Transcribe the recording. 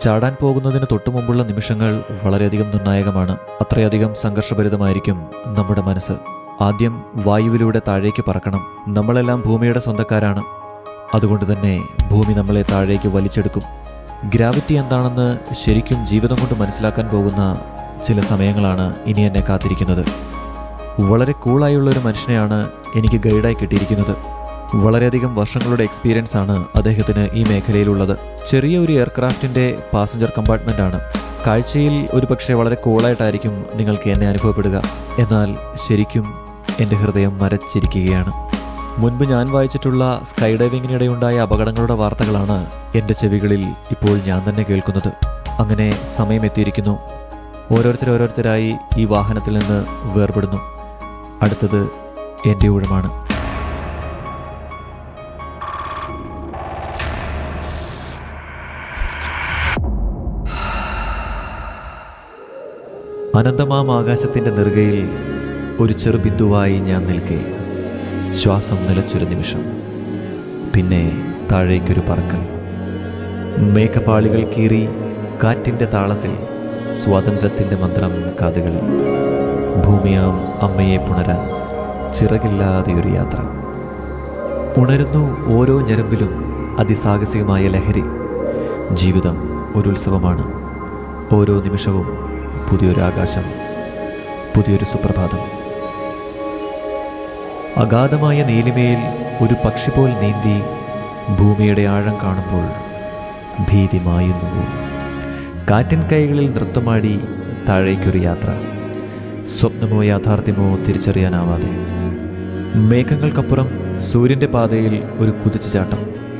ചാടാൻ പോകുന്നതിന് തൊട്ടു മുമ്പുള്ള നിമിഷങ്ങൾ വളരെയധികം നിർണായകമാണ്. അത്രയധികം സംഘർഷഭരിതമായിരിക്കും നമ്മുടെ മനസ്സ്. ആദ്യം വായുവിലൂടെ താഴേക്ക് പറക്കണം. നമ്മളെല്ലാം ഭൂമിയുടെ സ്വന്തക്കാരാണ്. അതുകൊണ്ട് തന്നെ ഭൂമി നമ്മളെ താഴേക്ക് വലിച്ചെടുക്കും. ഗ്രാവിറ്റി എന്താണെന്ന് ശരിക്കും ജീവിതം കൊണ്ട് മനസ്സിലാക്കാൻ പോകുന്ന ചില സമയങ്ങളാണ് ഇനി എന്നെ കാത്തിരിക്കുന്നത്. വളരെ കൂളായുള്ള ഒരു മനുഷ്യനെയാണ് എനിക്ക് ഗൈഡായി കിട്ടിയിരിക്കുന്നത്. വളരെയധികം വർഷങ്ങളുടെ എക്സ്പീരിയൻസ് ആണ് അദ്ദേഹത്തിന് ഈ മേഖലയിലുള്ളത്. ചെറിയ ഒരു എയർക്രാഫ്റ്റിന്റെ പാസഞ്ചർ കമ്പാർട്ട്മെന്റ് ആണ്. കാഴ്ചയിൽ ഒരു പക്ഷേ വളരെ കൂളായിട്ടായിരിക്കും നിങ്ങൾക്ക് എന്നെ അനുഭവപ്പെടുക. എന്നാൽ ശരിക്കും എന്റെ ഹൃദയം മരച്ചിരിക്കുകയാണ്. മുൻപ് ഞാൻ വായിച്ചിട്ടുള്ള സ്കൈ ഡൈവിങ്ങിനിടെയുണ്ടായ അപകടങ്ങളുടെ വാർത്തകളാണ് എന്റെ ചെവികളിൽ ഇപ്പോൾ ഞാൻ തന്നെ കേൾക്കുന്നത്. അങ്ങനെ സമയമെത്തിയിരിക്കുന്നു ഓരോരുത്തർ ഓരോരുത്തരായി ഈ വാഹനത്തിൽ നിന്ന് വേർപെടുന്നു. അടുത്തത് എന്റെ ഊഴമാണ്. അനന്തമാം ആകാശത്തിന്റെ നെറുകയിൽ ഒരു ചെറുബിന്ദുവായി ഞാൻ നിൽക്കെ. ശ്വാസം നിലച്ചൊരു നിമിഷം. പിന്നെ താഴേക്കൊരു പറക്കൽ. മേഘപാളികൾ കീറി കാറ്റിന്റെ താളത്തിൽ സ്വാതന്ത്ര്യത്തിന്റെ മന്ത്രം കാതുകളിൽ ഭൂമിയാം അമ്മയെ പുണരാൻ ചിറകില്ലാതെ ഒരു യാത്ര. ഉണരുന്നു ഓരോ ഞരമ്പിലും അതിസാഹസികമായ ലഹരി. ജീവിതം ഒരുത്സവമാണ് ഓരോ നിമിഷവും പുതിയൊരു ആകാശം പുതിയൊരു സുപ്രഭാതം. അഗാധമായ നീലിമയിൽ ഒരു പക്ഷി പോൽ നീന്തി ഭൂമിയുടെ ആഴം കാണുമ്പോൾ ഭീതി മായുന്നു. കാറ്റിൻ കൈകളിൽ നൃത്തമാടി താഴേക്കൊരു യാത്ര. സ്വപ്നമോ യാഥാർത്ഥ്യമോ തിരിച്ചറിയാനാവാതെ. മേഘങ്ങൾക്കപ്പുറം സൂര്യന്റെ പാതയിൽ ഒരു കുതിച്ചുചാട്ടം.